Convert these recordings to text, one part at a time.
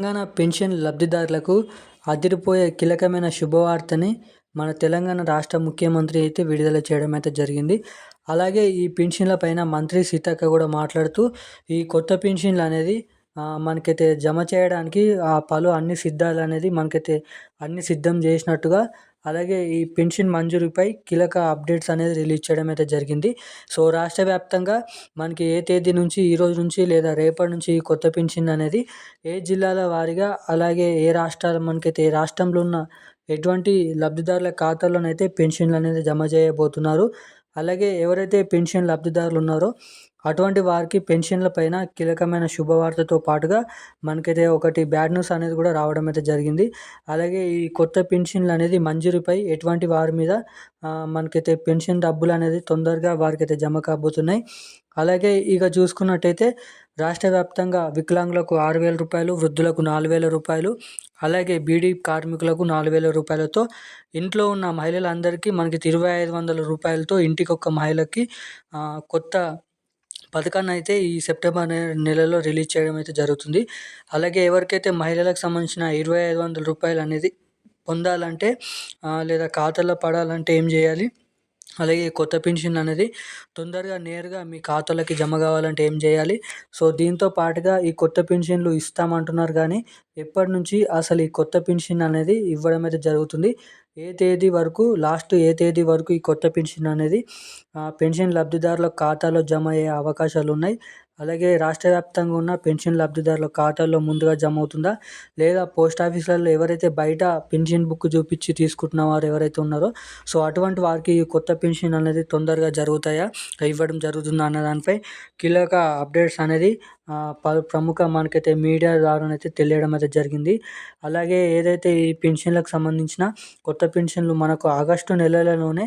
Telangana pension లబ్ధిదారులకు అదిరిపోయే కీలకమైన శుభవార్తని మన తెలంగాణ రాష్ట్ర ముఖ్యమంత్రి అయితే విడుదల చేయడం అయితే జరిగింది. అలాగే ఈ పెన్షన్ల పైన మంత్రి సీతక్క కూడా మాట్లాడుతూ ఈ కొత్త పెన్షన్లు అనేది మనకైతే జమ చేయడానికి ఆ పలు అన్ని సిద్ధాలు అనేది మనకైతే అన్ని సిద్ధం చేసినట్టుగా అలాగే ఈ పెన్షన్ మంజూరుపై కీలక అప్డేట్స్ అనేది రిలీజ్ చేయడం అయితే జరిగింది. సో రాష్ట్ర వ్యాప్తంగా మనకి ఏ తేదీ నుంచి ఈ రోజు నుంచి లేదా రేపటి నుంచి కొత్త పెన్షన్ అనేది ఏ జిల్లాల వారీగా అలాగే ఏ రాష్ట్రాలు మనకైతే ఏ రాష్ట్రంలో ఉన్న ఎటువంటి లబ్ధిదారుల ఖాతాలోనైతే పెన్షన్లు అనేది జమ చేయబోతున్నారు. అలాగే ఎవరైతే పెన్షన్ లబ్ధిదారులు ఉన్నారో అటువంటి వారికి పెన్షన్ల పైన కీలకమైన శుభవార్తతో పాటుగా మనకైతే ఒకటి బ్యాడ్ న్యూస్ అనేది కూడా రావడం అయితే జరిగింది. అలాగే ఈ కొత్త పెన్షన్లు అనేది మంజూరుపై ఎటువంటి వారి మీద మనకైతే పెన్షన్ డబ్బులు అనేది తొందరగా వారికైతే జమ కాబోతున్నాయి. అలాగే ఇక చూసుకున్నట్టయితే రాష్ట్ర వ్యాప్తంగా వికలాంగులకు ఆరు వేల రూపాయలు వృద్ధులకు నాలుగు వేల రూపాయలు అలాగే బీడీ కార్మికులకు నాలుగు వేల రూపాయలతో ఇంట్లో ఉన్న మహిళలందరికీ మనకి ఇరవై ఐదు వందల రూపాయలతో ఇంటికి మహిళకి కొత్త పథకాన్ని అయితే ఈ సెప్టెంబర్ నెలలో రిలీజ్ చేయడం అయితే జరుగుతుంది. అలాగే ఎవరికైతే మహిళలకు సంబంధించిన ఇరవై ఐదు వందల రూపాయలు అనేది పొందాలంటే లేదా ఖాతాలో పడాలంటే ఏం చేయాలి? అలాగే కొత్త పెన్షన్ అనేది తొందరగా నేరుగా మీ ఖాతాలకి జమ కావాలంటే ఏం చేయాలి? సో దీంతో పాటుగా ఈ కొత్త పెన్షన్లు ఇస్తామంటున్నారు కానీ ఎప్పటి నుంచి అసలు ఈ కొత్త పెన్షన్ అనేది ఇవ్వడం అయితే జరుగుతుంది. ఏ తేదీ వరకు లాస్ట్ ఏ తేదీ వరకు ఈ కొత్త పెన్షన్ అనేది పెన్షన్ లబ్ధిదారుల ఖాతాలో జమ అయ్యే అవకాశాలు ఉన్నాయి అలాగే రాష్ట్ర వ్యాప్తంగా ఉన్న పెన్షన్ లబ్ధిదారుల ఖాతాల్లో ముందుగా జమ అవుతుందా లేదా పోస్ట్ ఆఫీసులలో ఎవరైతే బయట పెన్షన్ బుక్ చూపించి తీసుకుంటున్న వారు ఎవరైతే ఉన్నారో సో అటువంటి వారికి కొత్త పెన్షన్ అనేది తొందరగా జరుగుతాయా? ఇవ్వడం జరుగుతుందా అన్న దానిపై కీలక అప్డేట్స్ అనేది పలు ప్రముఖ మనకైతే మీడియా ద్వారానైతే తెలియడం అయితే జరిగింది. అలాగే ఏదైతే ఈ పెన్షన్లకు సంబంధించిన కొత్త పెన్షన్లు మనకు ఆగస్టు నెలలోనే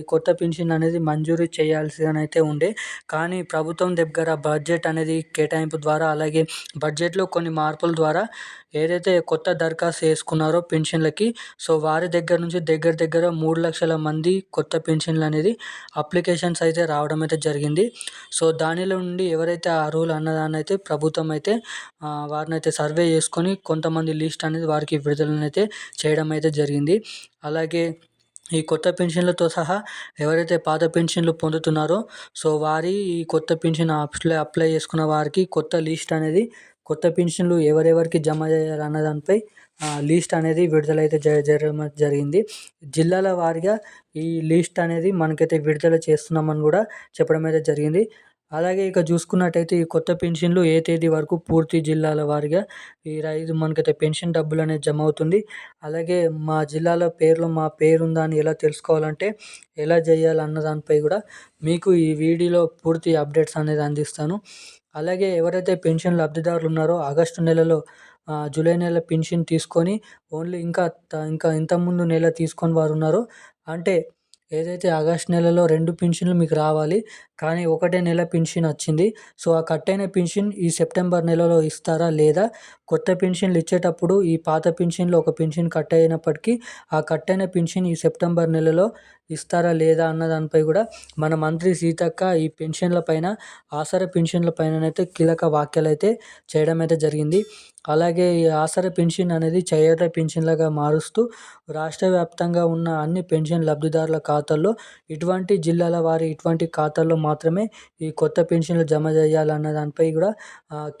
ఈ కొత్త పెన్షన్ అనేది మంజూరు చేయాల్సినైతే ఉండే కానీ ప్రభుత్వం దగ్గర బడ్జెట్ అనేది కేటాయింపు ద్వారా అలాగే బడ్జెట్లో కొన్ని మార్పుల ద్వారా ఏదైతే కొత్త దరఖాస్తు చేసుకున్నారో పెన్షన్లకి సో వారి దగ్గర నుంచి దగ్గర దగ్గర మూడు లక్షల మంది కొత్త పెన్షన్లు అనేది అప్లికేషన్స్ అయితే రావడం అయితే జరిగింది. సో దానిలో నుండి ఎవరైతే అర్హులు అన్నదాన్ని అయితే ప్రభుత్వం అయితే వారిని అయితే సర్వే చేసుకొని కొంతమంది లిస్ట్ అనేది వారికి విడుదలనైతే చేయడం అయితే జరిగింది. అలాగే ఈ కొత్త పెన్షన్లతో సహా ఎవరైతే పాత పెన్షన్లు పొందుతున్నారో సో వారి ఈ కొత్త పెన్షన్ అప్లై అప్లై చేసుకున్న వారికి కొత్త లిస్ట్ అనేది కొత్త పెన్షన్లు ఎవరెవరికి జమ చేయాలన్న దానిపై లిస్ట్ అనేది విడుదలైతే జరగడం జరిగింది. జిల్లాల వారీగా ఈ లిస్ట్ అనేది మనకైతే విడుదల చేస్తున్నామని కూడా చెప్పడం అయితే జరిగింది. అలాగే ఇక చూసుకున్నట్టయితే ఈ కొత్త పెన్షన్లు ఏ తేదీ వరకు పూర్తి జిల్లాల వారిగా ఈ రైతు మనకైతే పెన్షన్ డబ్బులు అనేది జమ అవుతుంది. అలాగే మా జిల్లాలో పేర్లు మా పేరు ఉందా అని ఎలా తెలుసుకోవాలంటే ఎలా చేయాలి అన్న దానిపై కూడా మీకు ఈ వీడియోలో పూర్తి అప్డేట్స్ అనేది అందిస్తాను. అలాగే ఎవరైతే పెన్షన్ లబ్ధిదారులు ఉన్నారో ఆగస్టు నెలలో జూలై నెల పెన్షన్ తీసుకొని ఓన్లీ ఇంకా ఇంకా ఇంతకుముందు నెల తీసుకొని వారు ఉన్నారో అంటే ఏదైతే ఆగస్ట్ నెలలో రెండు పెన్షన్లు మీకు రావాలి కానీ ఒకటే నెల పెన్షన్ వచ్చింది సో ఆ కట్ అయిన పెన్షన్ ఈ సెప్టెంబర్ నెలలో ఇస్తారా లేదా? కొత్త పెన్షన్లు ఇచ్చేటప్పుడు ఈ పాత పెన్షన్లో ఒక పెన్షన్ కట్ అయినప్పటికీ ఆ కట్ అయిన పెన్షన్ ఈ సెప్టెంబర్ నెలలో ఇస్తారా లేదా అన్న దానిపై కూడా మన మంత్రి సీతక్క ఈ పెన్షన్ల పైన ఆసరా పెన్షన్ల పైన అయితే కీలక వ్యాఖ్యలు అయితే చేయడం అయితే జరిగింది. అలాగే ఈ ఆసరా పెన్షన్ అనేది చేయూత పెన్షన్లుగా మారుస్తూ రాష్ట్ర వ్యాప్తంగా ఉన్న అన్ని పెన్షన్ లబ్ధిదారుల ఖాతాల్లో ఇటువంటి జిల్లాల వారి ఇటువంటి ఖాతాల్లో మాత్రమే ఈ కొత్త పెన్షన్లు జమ చేయాలన్న దానిపై కూడా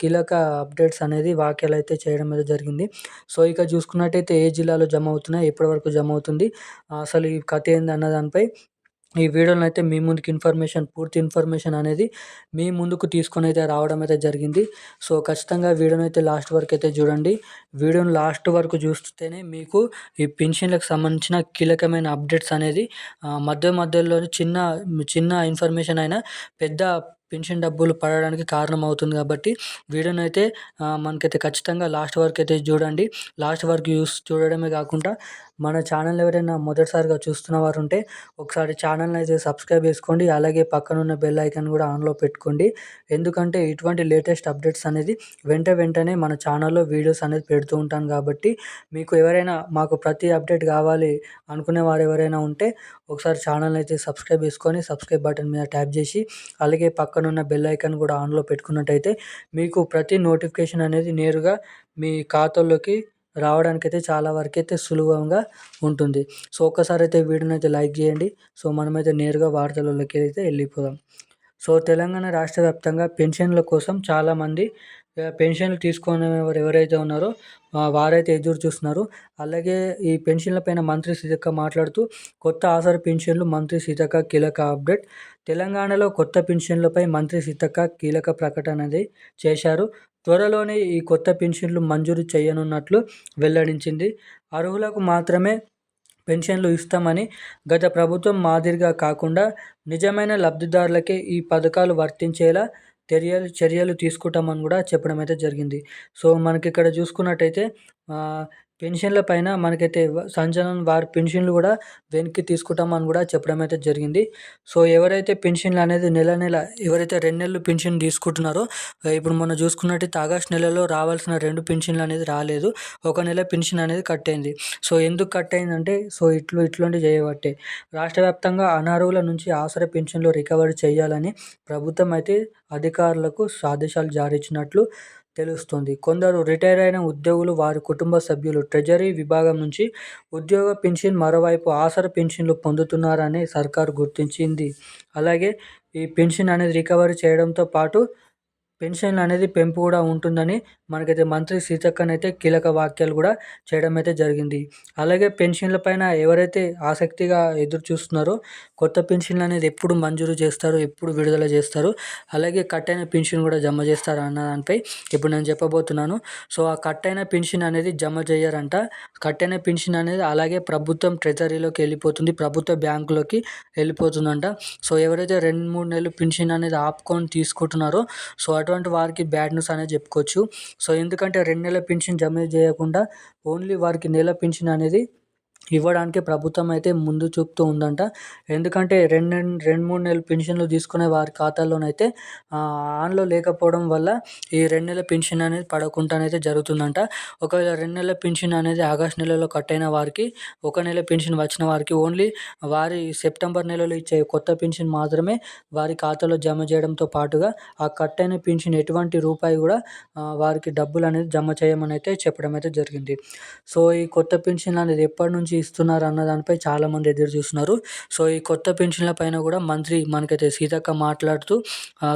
కీలక అప్డేట్స్ అనేది వ్యాఖ్యలు అయితే చేయడం అయితే జరిగింది. సో ఇక చూసుకున్నట్టయితే ఏ జిల్లాలో జమ అవుతున్నాయి ఎప్పటి వరకు జమ అవుతుంది అసలు ఈ కథ ఏంది అన్న దానిపై ఈ వీడియోలో అయితే మీ ముందుకు ఇన్ఫర్మేషన్ పూర్తి ఇన్ఫర్మేషన్ అనేది మీ ముందుకు తీసుకొని అయితే రావడం అయితే జరిగింది. సో ఖచ్చితంగా వీడియోని అయితే లాస్ట్ వరకు అయితే చూడండి. వీడియోని లాస్ట్ వరకు చూస్తేనే మీకు ఈ పెన్షన్లకు సంబంధించిన కీలకమైన అప్డేట్స్ అనేది మధ్య మధ్యలో చిన్న చిన్న ఇన్ఫర్మేషన్ అయినా పెద్ద పెన్షన్ డబ్బులు పడడానికి కారణం అవుతుంది కాబట్టి వీడియోనైతే అయితే మనకైతే ఖచ్చితంగా లాస్ట్ వరకు అయితే చూడండి. లాస్ట్ వరకు యూస్ చూడడమే కాకుండా మన ఛానల్ ఎవరైనా మొదటిసారిగా చూస్తున్న వారు ఉంటే ఒకసారి ఛానల్ని అయితే సబ్స్క్రైబ్ చేసుకోండి. అలాగే పక్కన ఉన్న బెల్ ఐకాన్ కూడా ఆన్లో పెట్టుకోండి. ఎందుకంటే ఇటువంటి లేటెస్ట్ అప్డేట్స్ అనేది వెంట వెంటనే మన ఛానల్లో వీడియోస్ అనేది పెడుతూ ఉంటాను కాబట్టి మీకు ఎవరైనా మాకు ప్రతి అప్డేట్ కావాలి అనుకునే వారు ఎవరైనా ఉంటే ఒకసారి ఛానల్ అయితే సబ్స్క్రైబ్ చేసుకొని సబ్స్క్రైబ్ బటన్ మీద ట్యాప్ చేసి అలాగే పక్కన పక్కనున్న బెల్ ఐకాన్ కూడా ఆన్లో పెట్టుకున్నట్టయితే మీకు ప్రతి నోటిఫికేషన్ అనేది నేరుగా మీ ఖాతాలోకి రావడానికైతే చాలా వరకు అయితే సులభంగా ఉంటుంది. సో ఒక్కసారి అయితే వీడియోని అయితే లైక్ చేయండి. సో మనమైతే నేరుగా వార్తలలోకి అయితే వెళ్ళిపోదాం. సో తెలంగాణ రాష్ట్ర వ్యాప్తంగా పెన్షన్ల కోసం చాలామంది పెన్షన్లు తీసుకునే వారు ఎవరైతే ఉన్నారో వారైతే ఎదురు చూస్తున్నారు. అలాగే ఈ పెన్షన్ల పైన మంత్రి సీతక్క మాట్లాడుతూ కొత్త ఆసర పెన్షన్లు మంత్రి సీతక్క కీలక అప్డేట్. తెలంగాణలో కొత్త పెన్షన్లపై మంత్రి సీతక్క కీలక ప్రకటన అనేది చేశారు. త్వరలోనే ఈ కొత్త పెన్షన్లు మంజూరు చేయనున్నట్లు వెల్లడించింది. అర్హులకు మాత్రమే పెన్షన్లు ఇస్తామని గత ప్రభుత్వం మాదిరిగా కాకుండా నిజమైన లబ్ధిదారులకే ఈ పథకాలు వర్తించేలా చర్యలు చర్యలు తీసుకుంటామని కూడా చెప్పడం అయితే జరిగింది. సో మనకి ఇక్కడ చూసుకున్నట్టయితే పెన్షన్ల పైన మనకైతే సంచలనం వారి పెన్షన్లు కూడా వెనక్కి తీసుకుంటామని కూడా చెప్పడం అయితే జరిగింది. సో ఎవరైతే పెన్షన్లు అనేది నెల నెల ఎవరైతే రెండు నెలలు పెన్షన్ తీసుకుంటున్నారో ఇప్పుడు మనం చూసుకున్నట్టయితే ఆగస్ట్ నెలలో రావాల్సిన రెండు పెన్షన్లు అనేది రాలేదు. ఒక నెల పెన్షన్ అనేది కట్ అయింది. సో ఎందుకు కట్ అయిందంటే సో ఇట్లు ఇట్లాంటి చేయబట్టే. రాష్ట్ర వ్యాప్తంగా అనర్హుల నుంచి ఆసర పెన్షన్లు రికవరీ చేయాలని ప్రభుత్వం అయితే అధికారులకు ఆదేశాలు జారీ ఇచ్చినట్లు తెలుస్తుంది. కొందరు రిటైర్ అయిన ఉద్యోగులు వారి కుటుంబ సభ్యులు ట్రెజరీ విభాగం నుంచి ఉద్యోగ పెన్షన్ మరోవైపు ఆసర పెన్షన్లు పొందుతున్నారని సర్కారు గుర్తించింది. అలాగే ఈ పెన్షన్ అనేది రికవరీ చేయడంతో పాటు పెన్షన్ అనేది పెంపు కూడా ఉంటుందని మనకైతే మంత్రి అయితే కీలక వాక్యాలు కూడా చేయడం అయితే జరిగింది. అలాగే పెన్షన్ల పైన ఎవరైతే ఆసక్తిగా ఎదురు చూస్తున్నారో కొత్త పెన్షన్లు అనేది ఎప్పుడు మంజూరు చేస్తారు ఎప్పుడు విడుదల చేస్తారు అలాగే కట్ అయిన పెన్షన్ కూడా జమ చేస్తారు అన్న దానిపై ఇప్పుడు నేను చెప్పబోతున్నాను. సో ఆ కట్ అయిన పెన్షన్ అనేది జమ చేయరంట. కట్ అయిన పెన్షన్ అనేది అలాగే ప్రభుత్వం ట్రెజరీలోకి వెళ్ళిపోతుంది ప్రభుత్వ బ్యాంకులోకి వెళ్ళిపోతుందంట. సో ఎవరైతే రెండు మూడు నెలలు పెన్షన్ అనేది ఆపుకొని తీసుకుంటున్నారో సో అటువంటి వారికి బ్యాడ్ న్యూస్ అనేది చెప్పుకోవచ్చు. సో ఎందుకంటే రెండు నెలల పెన్షన్ జమ చేయకుండా ఓన్లీ వారికి నెల పెన్షన్ అనేది ఇవ్వడానికి ప్రభుత్వం అయితే ముందు చూపుతూ ఉందంట. ఎందుకంటే రెండు రెండు మూడు నెలలు పెన్షన్లు తీసుకునే వారి ఖాతాల్లోనైతే ఆన్లో లేకపోవడం వల్ల ఈ రెండు నెలల పెన్షన్ అనేది పడకుండానైతే జరుగుతుందంట. ఒకవేళ రెండు నెలల పెన్షన్ అనేది ఆగస్ట్ నెలలో కట్ అయిన వారికి ఒక నెల పెన్షన్ వచ్చిన వారికి ఓన్లీ వారి సెప్టెంబర్ నెలలో ఇచ్చే కొత్త పెన్షన్ మాత్రమే వారి ఖాతాలో జమ చేయడంతో పాటుగా ఆ కట్ అయిన పెన్షన్ ఎటువంటి రూపాయి కూడా వారికి డబ్బులు అనేది జమ చేయమని అయితే చెప్పడం అయితే జరిగింది. సో ఈ కొత్త పెన్షన్ అనేది ఎప్పటి నుంచి నుంచి ఇస్తున్నారు అన్న దానిపై చాలామంది ఎదురు చూస్తున్నారు. సో ఈ కొత్త పెన్షన్ల పైన కూడా మంత్రి మనకైతే సీతక్క మాట్లాడుతూ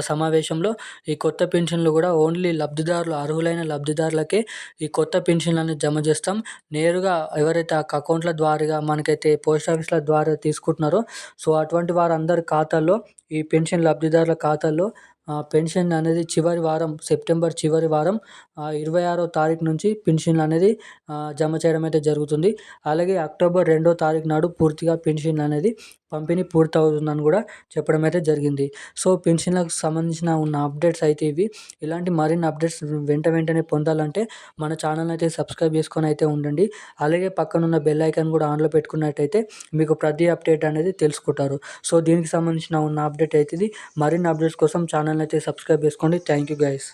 సమావేశంలో ఈ కొత్త పెన్షన్లు కూడా ఓన్లీ లబ్ధిదారులు అర్హులైన లబ్ధిదారులకే ఈ కొత్త పెన్షన్లను జమ చేస్తాం. నేరుగా ఎవరైతే ఆ అకౌంట్ల ద్వారా మనకైతే పోస్ట్ ఆఫీస్ల ద్వారా తీసుకుంటున్నారో సో అటువంటి వారందరి ఖాతాల్లో ఈ పెన్షన్ లబ్ధిదారుల ఖాతాల్లో పెన్షన్ అనేది చివరి వారం సెప్టెంబర్ చివరి వారం ఇరవై ఆరో తారీఖు నుంచి పెన్షన్లు అనేది జమ చేయడం అయితే జరుగుతుంది. అలాగే అక్టోబర్ రెండో తారీఖు నాడు పూర్తిగా పెన్షన్ అనేది పంపిణీ పూర్తవుతుందని కూడా చెప్పడం అయితే జరిగింది. సో పెన్షన్లకు సంబంధించిన ఉన్న అప్డేట్స్ అయితే ఇవి. ఇలాంటి మరిన్ని అప్డేట్స్ వెంట వెంటనే పొందాలంటే మన ఛానల్ అయితే సబ్స్క్రైబ్ చేసుకొని అయితే ఉండండి. అలాగే పక్కనున్న బెల్ ఐకాన్ కూడా ఆన్లో పెట్టుకున్నట్టయితే మీకు ప్రతి అప్డేట్ అనేది తెలుసుకుంటారు. సో దీనికి సంబంధించిన ఉన్న అప్డేట్ అయితే ఇది. మరిన్ని అప్డేట్స్ కోసం ఛానల్ అయితే సబ్స్క్రైబ్ చేసుకోండి. Thank you guys